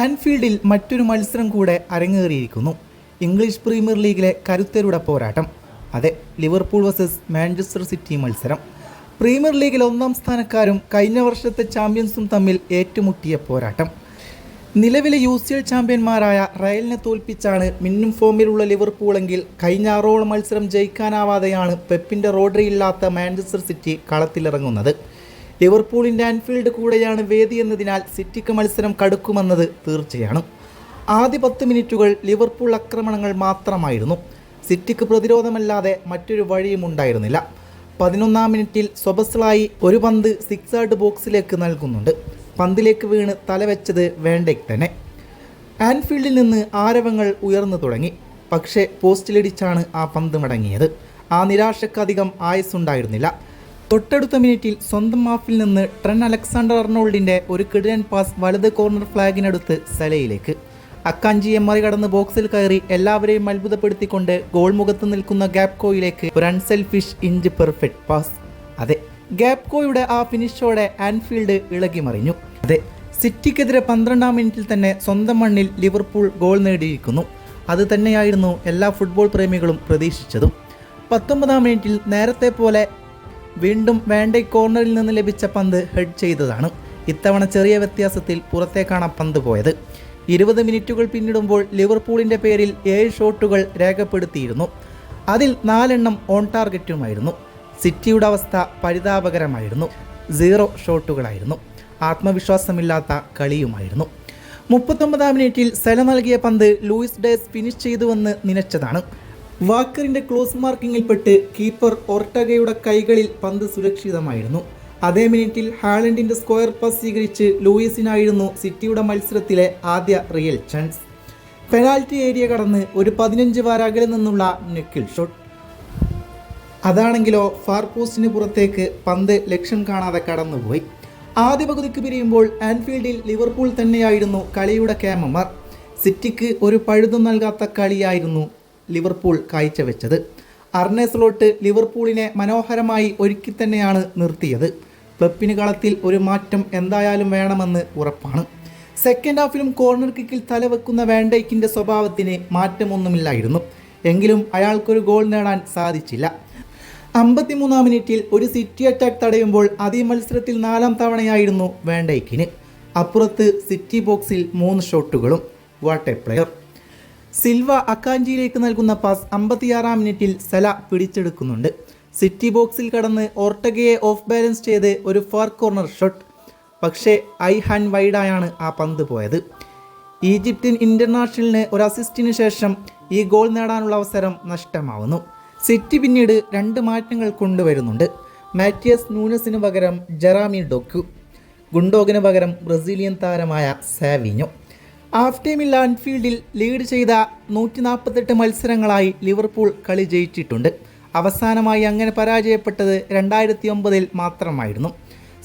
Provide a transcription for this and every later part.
ആൻഫീൽഡിൽ മറ്റൊരു മത്സരം കൂടെ അരങ്ങേറിയിരിക്കുന്നു. ഇംഗ്ലീഷ് പ്രീമിയർ ലീഗിലെ കരുത്തരുടെ പോരാട്ടം. അതെ ലിവർപൂൾ വേഴ്സസ് മാഞ്ചസ്റ്റർ സിറ്റി മത്സരം. പ്രീമിയർ ലീഗിൽ ഒന്നാം സ്ഥാനക്കാരും കഴിഞ്ഞ വർഷത്തെ ചാമ്പ്യൻസും തമ്മിൽ ഏറ്റുമുട്ടിയ പോരാട്ടം. നിലവിലെ യു സി എൽ ചാമ്പ്യന്മാരായ റയലിനെ തോൽപ്പിച്ചാണ് മിന്നും ഫോമിലുള്ള ലിവർപൂളെങ്കിൽ കഴിഞ്ഞ ആറോളം മത്സരം ജയിക്കാനാവാതെയാണ് പെപ്പിന്റെ റോഡറി ഇല്ലാത്ത മാഞ്ചസ്റ്റർ സിറ്റി കളത്തിലിറങ്ങുന്നത്. ലിവർപൂളിന്റെ ആൻഫീൽഡ് കൂടെയാണ് വേദി എന്നതിനാൽ സിറ്റിക്ക് മത്സരം കടുക്കുമെന്നത് തീർച്ചയാണ്. ആദ്യ പത്ത് മിനിറ്റുകൾ ലിവർപൂൾ ആക്രമണങ്ങൾ മാത്രമായിരുന്നു. സിറ്റിക്ക് പ്രതിരോധമല്ലാതെ മറ്റൊരു വഴിയും ഉണ്ടായിരുന്നില്ല. പതിനൊന്നാം മിനിറ്റിൽ സ്വബസ്ലായി ഒരു പന്ത് സിക്സ് ആർഡ് ബോക്സിലേക്ക് നൽകുന്നുണ്ട്. പന്തിലേക്ക് വീണ് തലവെച്ചത് വേണ്ടയ്ക്ക് തന്നെ. ആൻഫീൽഡിൽ നിന്ന് ആരവങ്ങൾ ഉയർന്നു തുടങ്ങി. പക്ഷേ പോസ്റ്റിലിടിച്ചാണ് ആ പന്ത് മടങ്ങിയത്. ആ നിരാശക്കധികം ആയുസ്സുണ്ടായിരുന്നില്ല. തൊട്ടടുത്ത മിനിറ്റിൽ സ്വന്തം മാഫിൽ നിന്ന് ട്രെൻ അലക്സാണ്ടർ അർണോൾഡിന്റെ ഒരു കിടിലൻ പാസ് വലത് കോർണർ ഫ്ലാഗിനടുത്ത് സലയിലേക്ക്. അക്കാഞ്ചിയെ മറികടന്ന് ബോക്സിൽ കയറി എല്ലാവരെയും അത്ഭുതപ്പെടുത്തിക്കൊണ്ട് ഗോൾ മുഖത്ത് നിൽക്കുന്ന ഗ്യാപ്കോയിലേക്ക് ഒരു അൺസെൽഫിഷ് ഇഞ്ച് പെർഫെക്റ്റ് പാസ് അതെ ഗ്യാപ്കോയുടെ ആ ഫിനിഷോടെ ആൻഫീൽഡ് ഇളകി മറിഞ്ഞു. അതെ സിറ്റിക്കെതിരെ പന്ത്രണ്ടാം മിനിറ്റിൽ തന്നെ സ്വന്തം മണ്ണിൽ ലിവർപൂൾ ഗോൾ നേടിയിരിക്കുന്നു. അത് തന്നെയായിരുന്നു എല്ലാ ഫുട്ബോൾ പ്രേമികളും പ്രതീക്ഷിച്ചതും. പത്തൊമ്പതാം മിനിറ്റിൽ നേരത്തെ പോലെ വീണ്ടും വേണ്ട കോർണറിൽ നിന്ന് ലഭിച്ച പന്ത് ഹെഡ് ചെയ്തതാണ്. ഇത്തവണ ചെറിയ വ്യത്യാസത്തിൽ പുറത്തേക്കാണ് പന്ത് പോയത്. ഇരുപത് മിനിറ്റുകൾ പിന്നിടുമ്പോൾ ലിവർപൂളിന്റെ പേരിൽ ഏഴ് ഷോട്ടുകൾ രേഖപ്പെടുത്തിയിരുന്നു. അതിൽ നാലെണ്ണം ഓൺ ടാർഗറ്റുമായിരുന്നു സിറ്റിയുടെ അവസ്ഥ പരിതാപകരമായിരുന്നു. സീറോ ഷോട്ടുകളായിരുന്നു. ആത്മവിശ്വാസമില്ലാത്ത കളിയുമായിരുന്നു. മുപ്പത്തൊമ്പതാം മിനിറ്റിൽ സെല നൽകിയ പന്ത് ലൂയിസ് ഡേസ് ഫിനിഷ് ചെയ്തുവെന്ന് നനച്ചതാണ് വാക്കറിന്റെ ക്ലോസ് മാർക്കിങ്ങിൽപ്പെട്ട് കീപ്പർ ഒർട്ടഗയുടെ കൈകളിൽ പന്ത് സുരക്ഷിതമായിരുന്നു. അതേ മിനിറ്റിൽ ഹാലൻഡിന്റെ സ്ക്വയർ പാസ് സ്വീകരിച്ച് ലൂയിസിനായിരുന്നു സിറ്റിയുടെ മത്സരത്തിലെ ആദ്യ റിയൽ ചാൻസ്. പെനാൽറ്റി ഏരിയ കടന്ന് ഒരു പതിനഞ്ച് വാരാകലിൽ നിന്നുള്ള നെക്കിൽ ഷോട്ട്. അതാണെങ്കിലോ ഫാർ പോസ്റ്റിന് പുറത്തേക്ക് പന്ത് ലക്ഷ്യം കാണാതെ കടന്നുപോയി. ആദ്യ പകുതിക്ക് പിരിയുമ്പോൾ ആൻഫീൽഡിൽ ലിവർപൂൾ തന്നെയായിരുന്നു കളിയുടെ കേമമാർ സിറ്റിക്ക് ഒരു പഴുതും നൽകാത്ത കളിയായിരുന്നു ലിവർപൂൾ കാഴ്ചവെച്ചത്. അർണെ സ്ലോട്ട് ലിവർപൂളിനെ മനോഹരമായി ഒരുക്കി തന്നെയാണ് നിർത്തിയത്. പെപ്പിന് കളത്തിൽ ഒരു മാറ്റം എന്തായാലും വേണമെന്ന് ഉറപ്പാണ്. സെക്കൻഡ് ഹാഫിലും കോർണർ കിക്കിൽ തലവെക്കുന്ന വേണ്ടയ്ക്കിന്റെ സ്വഭാവത്തിന് മാറ്റമൊന്നുമില്ലായിരുന്നു. എങ്കിലും അയാൾക്കൊരു ഗോൾ നേടാൻ സാധിച്ചില്ല. അമ്പത്തിമൂന്നാം മിനിറ്റിൽ ഒരു സിറ്റി അറ്റാക്ക് തടയുമ്പോൾ അതേ മത്സരത്തിൽ നാലാം തവണയായിരുന്നു വേണ്ടയ്ക്കിന് അപ്പുറത്ത് സിറ്റി ബോക്സിൽ മൂന്ന് ഷോട്ടുകളും വാട്ട് എ പ്ലെയർ സിൽവ അക്കാഞ്ചിയിലേക്ക് നൽകുന്ന പാസ് അമ്പത്തിയാറാം മിനിറ്റിൽ സല പിടിച്ചെടുക്കുന്നുണ്ട്. സിറ്റി ബോക്സിൽ കടന്ന് ഓർട്ടഗയെ ഓഫ് ബാലൻസ് ചെയ്ത് ഒരു ഫാർ കോർണർ ഷോട്ട് പക്ഷേ ഐ ഹാൻഡ് വൈഡായാണ് ആ പന്ത് പോയത്. ഈജിപ്തിൻ ഇന്റർനാഷണലിന് ഒരു അസിസ്റ്റിന് ശേഷം ഈ ഗോൾ നേടാനുള്ള അവസരം നഷ്ടമാവുന്നു. സിറ്റി പിന്നീട് രണ്ട് മാറ്റങ്ങൾ കൊണ്ടുവരുന്നുണ്ട്. മാറ്റിയസ് നൂനസിന് പകരം ജെറാമി ഡൊക്കു. ഗുണ്ടോഗിന് പകരം ബ്രസീലിയൻ താരമായ സാവിഞ്ഞോ ഹാഫ് ടൈമിൽ ആൻഫീൽഡിൽ ലീഡ് ചെയ്ത നൂറ്റി നാൽപ്പത്തെട്ട് മത്സരങ്ങളായി ലിവർപൂൾ കളി ജയിച്ചിട്ടുണ്ട്. അവസാനമായി അങ്ങനെ പരാജയപ്പെട്ടത് രണ്ടായിരത്തി ഒമ്പതിൽ മാത്രമായിരുന്നു.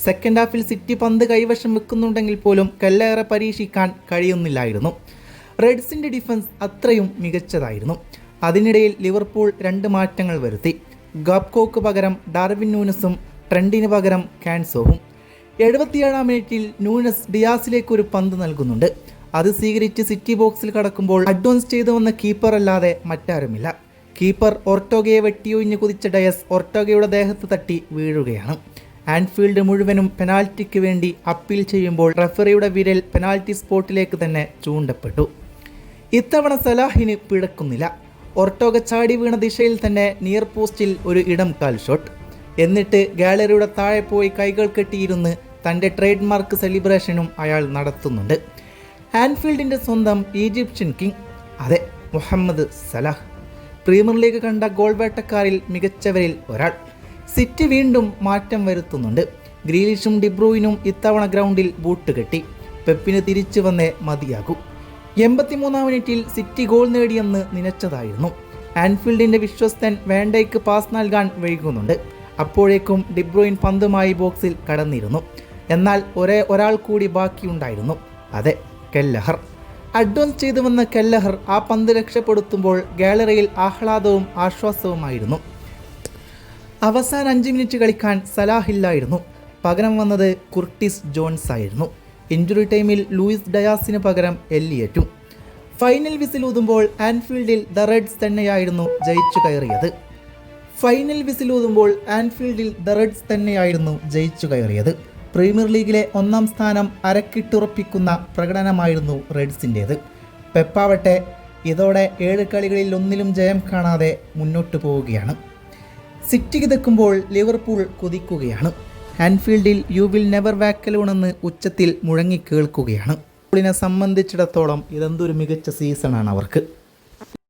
സെക്കൻഡ് ഹാഫിൽ സിറ്റി പന്ത് കൈവശം വെക്കുന്നുണ്ടെങ്കിൽ പോലും കല്ലേറെ പരീക്ഷിക്കാൻ കഴിയുന്നില്ലായിരുന്നു. റെഡ്സിന്റെ ഡിഫൻസ് അത്രയും മികച്ചതായിരുന്നു. അതിനിടയിൽ ലിവർപൂൾ രണ്ട് മാറ്റങ്ങൾ വരുത്തി. ഗാപ്കോക്ക് പകരം ഡാർവിൻ ന്യൂനസും ട്രെൻഡിന് പകരം കാൻസോവും. എഴുപത്തിയേഴാം മിനിറ്റിൽ ന്യൂനസ് ഡിയാസിലേക്ക് ഒരു പന്ത് നൽകുന്നുണ്ട്. അത് സ്വീകരിച്ച് സിറ്റി ബോക്സിൽ കടക്കുമ്പോൾ അഡ്വാൻസ് ചെയ്തു വന്ന കീപ്പർ അല്ലാതെ മറ്റാരുമില്ല. കീപ്പർ ഒർട്ടോഗയെ വെട്ടിയൊഴിഞ്ഞ് കുതിച്ച ഡയസ് ഒർട്ടോഗയുടെ ദേഹത്ത് തട്ടി വീഴുകയാണ്. ആൻഫീൽഡ് മുഴുവനും പെനാൽറ്റിക്ക് വേണ്ടി അപ്പീൽ ചെയ്യുമ്പോൾ റഫറിയുടെ വിരൽ പെനാൽറ്റി സ്പോട്ടിലേക്ക് തന്നെ ചൂണ്ടപ്പെട്ടു. ഇത്തവണ സലാഹിന് പിടക്കുന്നില്ല. ഒർട്ടോഗ ചാടി വീണ ദിശയിൽ തന്നെ നിയർ പോസ്റ്റിൽ ഒരു ഇടം കാൽ ഷോട്ട് എന്നിട്ട് ഗാലറിയുടെ താഴെ പോയി കൈകൾ കെട്ടിയിരുന്ന് തന്റെ ട്രേഡ് മാർക്ക് സെലിബ്രേഷനും അയാൾ നടത്തുന്നുണ്ട്. ആൻഫീൽഡിന്റെ സ്വന്തം ഈജിപ്ഷ്യൻ കിങ്. അതെ മുഹമ്മദ് സലാഹ്. പ്രീമിയർ ലീഗ് കണ്ട ഗോൾ വേട്ടക്കാരിൽ മികച്ചവരിൽ ഒരാൾ. സിറ്റി വീണ്ടും മാറ്റം വരുത്തുന്നുണ്ട്. ഗ്രീലിഷും ഡിബ്രൂയിനും ഇത്തവണ ഗ്രൗണ്ടിൽ ബൂട്ട് കെട്ടി. പെപ്പിന് തിരിച്ചു വന്നേ മതിയാകൂ. എൺപത്തിമൂന്നാം മിനിറ്റിൽ സിറ്റി ഗോൾ നേടിയെന്ന് നനച്ചതായിരുന്നു. ആൻഫീൽഡിന്റെ വിശ്വസ്തൻ വേണ്ടയ്ക്ക് പാസ് നൽകാൻ വൈകുന്നുണ്ട്. അപ്പോഴേക്കും ഡിബ്രോയിൻ പന്തുമായി ബോക്സിൽ കടന്നിരുന്നു. എന്നാൽ ഒരേ ഒരാൾ കൂടി ബാക്കിയുണ്ടായിരുന്നു. അതെ കെല്ലഹർ. അഡ്വാൻസ് ചെയ്തു വന്ന കെല്ലഹർ ആ പന്ത് രക്ഷപ്പെടുത്തുമ്പോൾ ഗാലറിയിൽ ആഹ്ലാദവും ആശ്വാസവുമായിരുന്നു. അവസാന അഞ്ച് മിനിറ്റ് കളിക്കാൻ സലാഹില്ലായിരുന്നു. പകരം വന്നത് കുർട്ടിസ് ജോൺസ് ആയിരുന്നു. ഇഞ്ചുറി ടൈമിൽ ലൂയിസ് ഡയാസിന് പകരം എല്ലിയറ്റും. ഫൈനൽ വിസിൽ ഊതുമ്പോൾ ആൻഫീൽഡിൽ ദ റെഡ്സ് തന്നെയായിരുന്നു ജയിച്ചു കയറിയത്. ഫൈനൽ വിസിൽ ഊതുമ്പോൾ ആൻഫീൽഡിൽ ദ റെഡ്സ് തന്നെയായിരുന്നു ജയിച്ചു കയറിയത്. പ്രീമിയർ ലീഗിലെ ഒന്നാം സ്ഥാനം അരക്കിട്ടുറപ്പിക്കുന്ന പ്രകടനമായിരുന്നു റെഡ്സിന്റേത് പെപ്പാവട്ടെ ഇതോടെ ഏഴ് കളികളിൽ ഒന്നിലും ജയം കാണാതെ മുന്നോട്ടു പോവുകയാണ്. സിറ്റി കിതക്കുമ്പോൾ ലിവർപൂൾ കുതിക്കുകയാണ്. ഹാൻഫീൽഡിൽ യു വിൽ നെവർ വാക്കലൂണെന്ന് ഉച്ചത്തിൽ മുഴങ്ങി കേൾക്കുകയാണ്. ലിവർപൂളിനെ സംബന്ധിച്ചിടത്തോളം ഇതെന്തൊരു മികച്ച സീസണാണ് അവർക്ക്.